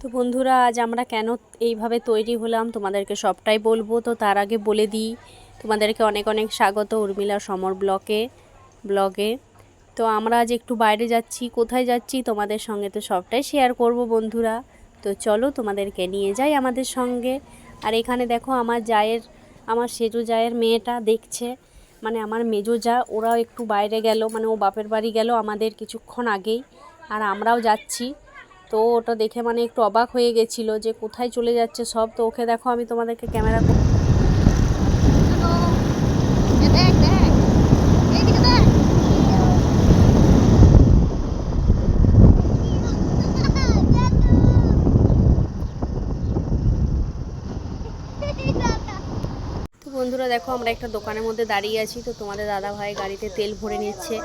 তো বন্ধুরা, আজ আমরা কেন এইভাবে তৈরি হলাম তোমাদেরকে সবটাই বলব। তো তার আগে বলে দিই, তোমাদেরকে অনেক অনেক স্বাগত উর্মিলা সমর ব্লকে, ব্লগে। তো আমরা আজ একটু বাইরে যাচ্ছি, কোথায় যাচ্ছি তোমাদের সঙ্গে তো সবটাই শেয়ার করব বন্ধুরা। তো চলো তোমাদেরকে নিয়ে যাই আমাদের সঙ্গে। আর এখানে দেখো আমার জায়ের, আমার সেজু জায়ের মেয়েটা দেখছে। মানে আমার মেজো যা, ওরাও একটু বাইরে গেল মানে ও বাপের বাড়ি গেল আমাদের কিছুক্ষণ আগেই। আর আমরাও যাচ্ছি। তো ওটা দেখে মানে একটু অবাক হয়ে গেছিল যে কোথায় চলে যাচ্ছে সব। তো ওকে দেখো, আমি তোমাদেরকে ক্যামেরা বন্ধুরা দেখো, আমরা একটা দোকানের মধ্যে দাঁড়িয়ে আছি। তো তোমাদের দাদা ভাই গাড়িতে তেল ভরে নিচ্ছে।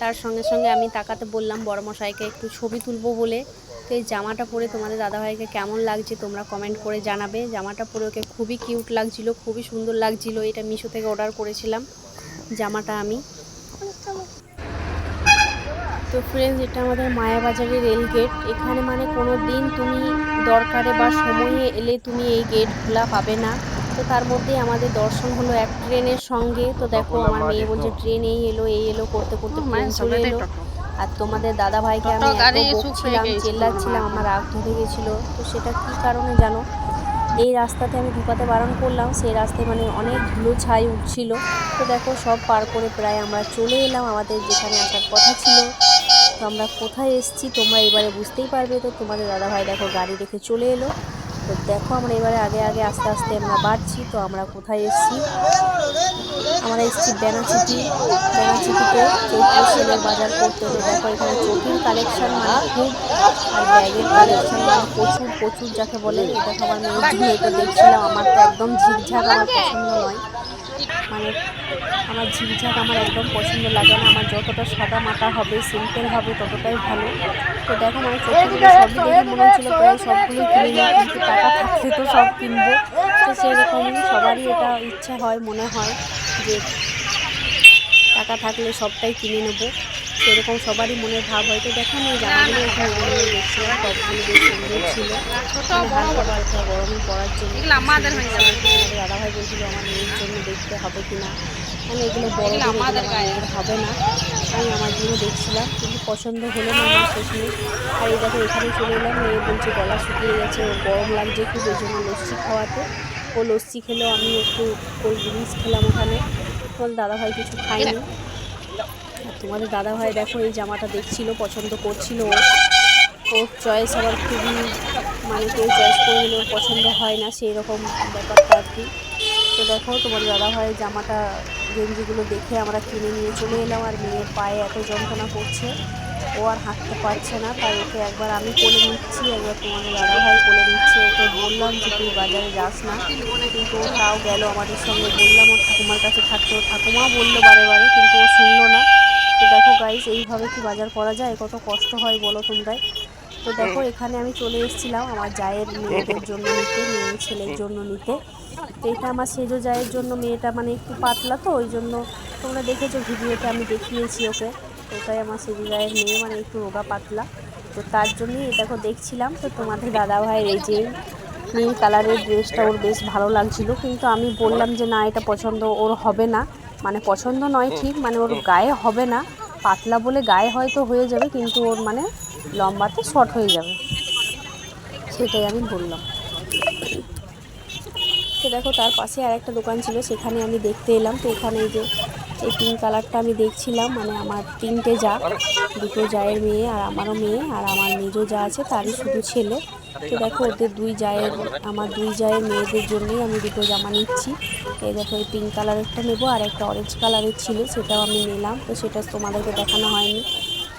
তার সঙ্গে সঙ্গে আমি তাকাতে বললাম বড়মশাইকে একটু ছবি তুলবো বলে। তো এই জামাটা পরে তোমাদের দাদাভাইকে কেমন লাগছে তোমরা কমেন্ট করে জানাবে। জামাটা পরে ওকে খুবই কিউট লাগছিল খুবই সুন্দর লাগছিল এটা মিশো থেকে অর্ডার করেছিলাম জামাটা আমি। তো ফ্রেন্ডস এটা আমাদের মায়াবাজারের রেল গেট এখানে মানে কোনো দিন তুমি দরকারে বা সময়ে এলে তুমি এই গেট খোলা পাবে না। তো তার মধ্যে আমাদের দর্শন হলো এক ট্রেনের সঙ্গে। তো দেখো আমার মেয়ে বলছে ট্রেন এই এলো এই এলো করতে করতে ট্রেন চলে এলো। আর তোমাদের দাদা ভাইকে আমি এত বকছিলাম চেল্লাচ্ছিলাম আমার রাগ ধরে গেছিল। তো সেটা কী কারণে জানো? এই রাস্তাতে আমি ঢুকাতে বারণ করলাম সেই রাস্তায় মানে অনেক ধুলো ছাই উঠছিল। তো দেখো সব পার করে প্রায় আমরা চলে এলাম আমাদের যেখানে আসার কথা ছিল। তো আমরা কোথায় এসেছি তোমরা এবারে বুঝতেই পারবে। তো তোমাদের দাদাভাই দেখো গাড়ি রেখে চলে এলো। তো দেখো আমরা এবারে আগে আগে আস্তে আস্তে আমরা বাড়ছি, তো আমরা কোথায় এসেছি? আমরা এসেছি ব্যানারসিটি ব্যানারসিটিতে চৌকি সেলের বাজার করতে। হলে দেখো এখানে চটির কালেকশন মানে খুব, আর ব্যাগের কালেকশন মানে প্রচুর প্রচুর যাকে বলে এটা সবার জন্য দেখছিলাম, আমার তো একদম ঝিকঝাক, আমার পছন্দ নয়। মানে আমার ঝিকঝাক আমার একদম পছন্দ লাগে না। আমার যতটা সাদা মাটা হবে সিম্পল হবে, ততটাই ভালো। তো দেখো মানে চোখগুলো সবই দেখে মনে হচ্ছিল প্রায় সবগুলোই কিনে নিই কিন্তু টাকা থাকলে তো সব কিনবো। তো সেরকম সবারই এটা ইচ্ছা হয়, মনে হয় যে টাকা থাকলে সবটাই কিনে নেব। সেরকম সবারই মনের ভাব হয়তো দেখো আমি জামাগুলো দেখছিলাম টপগুলো বেশ সুন্দর ছিল। মানে হালকা হালকা গরমে পড়ার জন্য। আমাদের দাদাভাই বলছিল আমার মেয়ের জন্য দেখতে হবে কিনা। আমি এগুলো বড় আমাদের। হবে না। আমি আমার জন্য দেখছিলাম কিন্তু পছন্দ হলো না আমার শেষমেশ আর এই দেখো এখানে চলে এলাম মেয়ে বলছে গলা শুকিয়ে গেছে গরম লাগছে খুব ওই জন্য লস্যি খাওয়াতে। ও লস্যি খেলো আমি একটু কোল্ড ড্রিঙ্কস খেলাম ওখানে। তোমার দাদাভাই কিছু খাইনি তোমাদের দাদাভাই দেখো, এই জামাটা দেখছিল, পছন্দ করছিল। ও ওর চয়েস আবার খুবই মানে কেউ চয়েস করে ওর পছন্দ হয় না সেই রকম ব্যাপারটা আর কি। তো দেখো তোমার দাদাভাই জামাটা, গেঞ্জিগুলো দেখে আমরা কিনে নিয়ে চলে এলাম আর মেয়ের পায়ে এত যন্ত্রণা করছে। ও আর হাঁটতে পারছে না, তাই ওকে একবার আমি কোলে নিচ্ছি, একবার তোমাদের দাদাভাই কোলে নিচ্ছে। ওকে বললাম যে, তুই বাজারে যাস না। কিন্তু ও তাও গেল আমাদের সঙ্গে, বললাম ওর ঠাকুমার কাছে থাকতে। ওর ঠাকুমা বলল বারে বারে, কিন্তু ও শুনলো না। তো দেখো গাইস এইভাবে কি বাজার করা যায়? কত কষ্ট হয় বলো তোমরাই। তো দেখো, এখানে আমি চলে এসেছিলাম আমার জায়ের মেয়েদের জন্য নিতে মেয়ে ছেলের জন্য নিতে। তো এটা আমার সেজো জায়ের জন্য, মেয়েটা মানে একটু পাতলা তো, ওই জন্য তোমরা দেখেছ, ভিডিওতে আমি দেখিয়েছি ওকে। ওটাই আমার সেজো জায়ের মেয়ে মানে একটু রোগা পাতলা। তো তার জন্যই এটা দেখো দেখছিলাম। তো তোমাদের দাদা ভাইয়ের এই যে নীল কালারের ড্রেসটা ওর বেশ ভালো লাগছিল। কিন্তু আমি বললাম যে, না, এটা পছন্দ ওর হবে না। মানে পছন্দ নয় ঠিক মানে ওর গায়ে হবে না। পাতলা বলে গায়ে হয়তো হয়ে যাবে কিন্তু ওর মানে লম্বাতে শর্ট হয়ে যাবে। সেটাই আমি বললাম। তো দেখো তার পাশে আর একটা দোকান ছিল সেখানে আমি দেখতে এলাম। তো এখানে এই যে এই পিঙ্ক কালারটা আমি দেখছিলাম মানে আমার তিনটে যা, দুটো জায়ের মেয়ে আর আমারও মেয়ে, আর আমার মেজো যা আছে তারই শুধু ছেলে। তো দেখো ওদের দুই জায়ের, আমার দুই জায়ের মেয়েদের জন্যই আমি দুটো জামা নিচ্ছি। এই দেখো এই পিঙ্ক কালারেরটা নেব আর একটা অরেঞ্জ কালারের ছিল, সেটাও আমি নিলাম। তো সেটা তোমাদেরকে দেখানো হয়নি।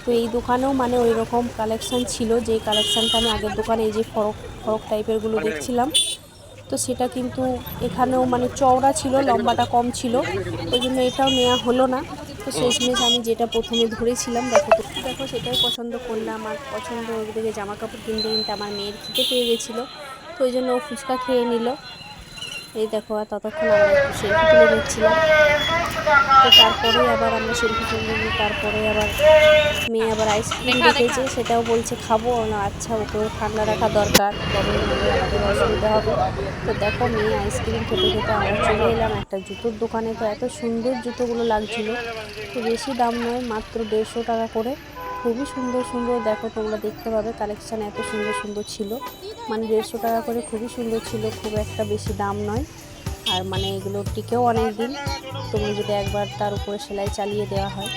তো এই দোকানেও মানে ওই রকম কালেকশান ছিল যে কালেকশানটা আমি আগের দোকানে এই যে ফরক ফরক টাইপেরগুলো দেখছিলাম তো সেটা কিন্তু এখানেও মানে চওড়া ছিল, লম্বাটা কম ছিল। ওই জন্য এটাও নেওয়া হলো না। তো শেষমেশ আমি যেটা প্রথমে ধরেছিলাম, দেখো দেখো, সেটাই পছন্দ করলাম। আমার পছন্দ ওদিকে জামা কাপড় কিনতে কিনতে আমার মেয়ের খেতে পেয়ে গেছিল। তো ওই জন্য ও ফুচকা খেয়ে নিল। এই দেখো আর ততক্ষণ আমরা একটু সেলফি তুলে নিচ্ছিলাম। তো তারপরে আবার আমরা সেলফি তুলে নিই তারপরে আবার মেয়ে আবার আইসক্রিম দেখা, দেখেছে সেটাও বলছে খাব না আচ্ছা ওকেও ঠান্ডা রাখা দরকার তবে আমাদের অসুবিধা হবে। তো দেখো মেয়ে আইসক্রিম খেতে খেতে আমরা চলে এলাম একটা জুতোর দোকানে। তো এত সুন্দর জুতোগুলো লাগছিল তো বেশি দাম নয় মাত্র দেড়শো টাকা করে। খুবই সুন্দর সুন্দর, দেখো তোমরা দেখতে পাবে কালেকশান এত সুন্দর সুন্দর ছিল। মানে দেড়শো টাকা করে খুবই সুন্দর ছিল, খুব একটা বেশি দাম নয়। আর মানে এগুলো টিকেও অনেক দিন তোমরা যদি একবার তার উপরে সেলাই চালিয়ে দেওয়া হয়।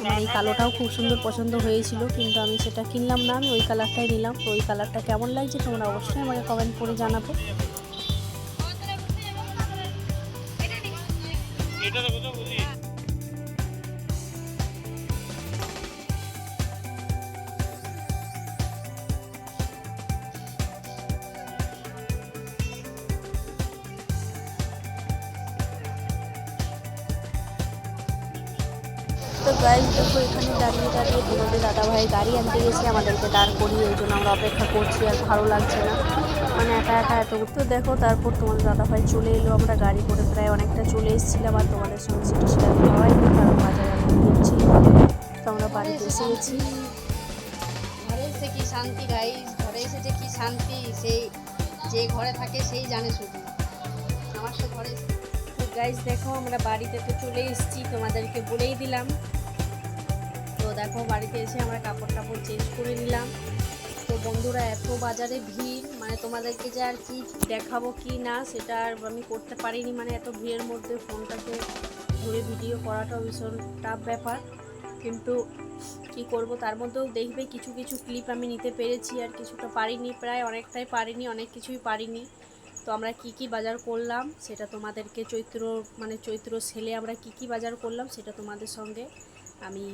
আমার এই কালোটাও খুব সুন্দর পছন্দ হয়েছিল, কিন্তু আমি সেটা কিনলাম না, আমি ওই কালারটাই নিলাম। তো ওই কালারটা কেমন লাগছে তোমরা অবশ্যই আমাকে কমেন্ট করে জানাবে। গাইজ দেখো এখানে দাঁড়িয়ে দাঁড়িয়ে তোমাদের দাদাভাই গাড়ি আনতে গেছে আমাদেরকে দাঁড় করিয়ে এই জন্য আমরা অপেক্ষা করছি আর ভালো লাগছে না। মানে একা একা এত তো দেখো তারপর তোমাদের দাদাভাই চলে এলো আমরা গাড়ি করে প্রায় অনেকটা চলে এসেছিলাম আর তোমাদের সঙ্গে সেটা শেয়ার করাই কারণ বাজারে আমি তো আমরা বাড়িতে এসে গেছি। ঘরে এসে কি শান্তি গাইস ঘরে এসে যে কি শান্তি সেই যে ঘরে থাকে সেই জানে শুধু। আমার তো ঘরে গাইজ দেখো আমরা বাড়িতে তো চলে এসেছি তোমাদেরকে বলেই দিলাম। দেখো, বাড়িতে এসে আমরা কাপড় টাপড় চেঞ্জ করে নিলাম। তো বন্ধুরা, এত বাজারে ভিড় মানে তোমাদেরকে যে আর কি দেখাবো কি না, সেটা আর আমি করতে পারিনি। মানে এত ভিড়ের মধ্যে ফোনটাকে ধরে ভিডিও করাটাও ভীষণ টাফ ব্যাপার। কিন্তু কি করব, তার মধ্যেও দেখবে কিছু কিছু ক্লিপ আমি নিতে পেরেছি আর কিছুটা পারিনি, প্রায় অনেকটাই পারিনি, অনেক কিছুই পারিনি। তো আমরা কি কি বাজার করলাম, সেটা তোমাদেরকে চৈত্র মানে চৈত্র সেলে আমরা কি কি বাজার করলাম, সেটা তোমাদের সঙ্গে আমি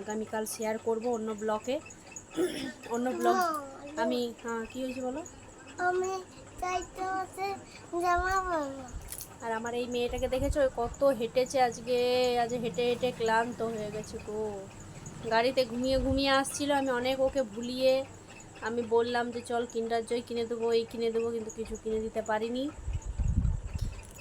আগামীকাল শেয়ার করব অন্য ব্লকে অন্য ব্লগ আমি হ্যাঁ কী হয়েছে বলো? আমি জামা আর আমার এই মেয়েটাকে দেখেছ? কত হেঁটেছে আজকে। আজ হেঁটে হেঁটে ক্লান্ত হয়ে গেছে গো। গাড়িতে ঘুমিয়ে ঘুমিয়ে আসছিল। আমি অনেক ওকে ভুলিয়ে আমি বললাম যে চল কিন্ডার জয় কিনে দেবো এই কিনে দেবো। কিন্তু কিছু কিনে দিতে পারিনি।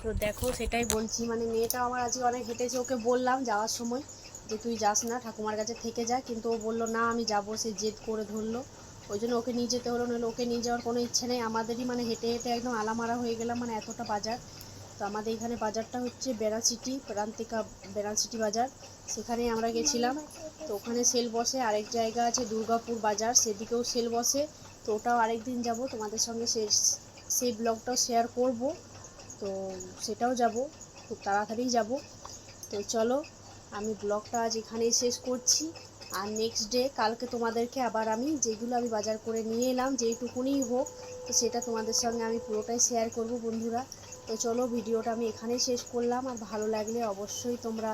তো দেখো সেটাই বলছি। মানে মেয়েটা আমার আজকে অনেক হেঁটেছে। ওকে বললাম যাওয়ার সময়। যে তুই যাস না, ঠাকুমার কাছে থেকে যা। কিন্তু ও বলল, না, আমি যাব। সে জেদ করে ধরলো। ওই জন্য ওকে নিয়ে যেতে হলো নাহলে ওকে নিয়ে যাওয়ার কোনো ইচ্ছে নেই। আমাদেরই মানে হেঁটে হেঁটে একদম আলামারা হয়ে গেলাম মানে এতটা বাজার। তো আমাদের এখানে বাজারটা হচ্ছে বেড়াচিটি প্রান্তিকা বেড়াচিটি বাজার। সেখানে আমরা গেছিলাম। তো ওখানে সেল বসে। আরেক জায়গা আছে দুর্গাপুর বাজার। সেদিকেও সেল বসে। তো ওটাও আরেক দিন যাব। তোমাদের সঙ্গে সে সেই ব্লগটাও শেয়ার করব। তো সেটাও যাব। খুব তাড়াতাড়ি যাব। তো চলো আমি ব্লগটা আজ এখানেই শেষ করছি। আর নেক্সট ডে কালকে তোমাদেরকে আবার আমি যেগুলো আমি বাজার করে নিয়ে এলাম, যেইটুকুনি হোক, তো সেটা তোমাদের সঙ্গে আমি পুরোটাই শেয়ার করব বন্ধুরা। তো চলো ভিডিওটা আমি এখানেই শেষ করলাম। আর ভালো লাগলে অবশ্যই তোমরা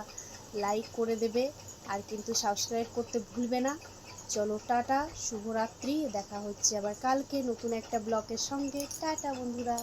লাইক করে দেবে। আর কিন্তু সাবস্ক্রাইব করতে ভুলবে না। চলো টাটা, শুভরাত্রি। দেখা হচ্ছে আবার কালকে নতুন একটা ব্লগের সঙ্গে। টাটা বন্ধুরা।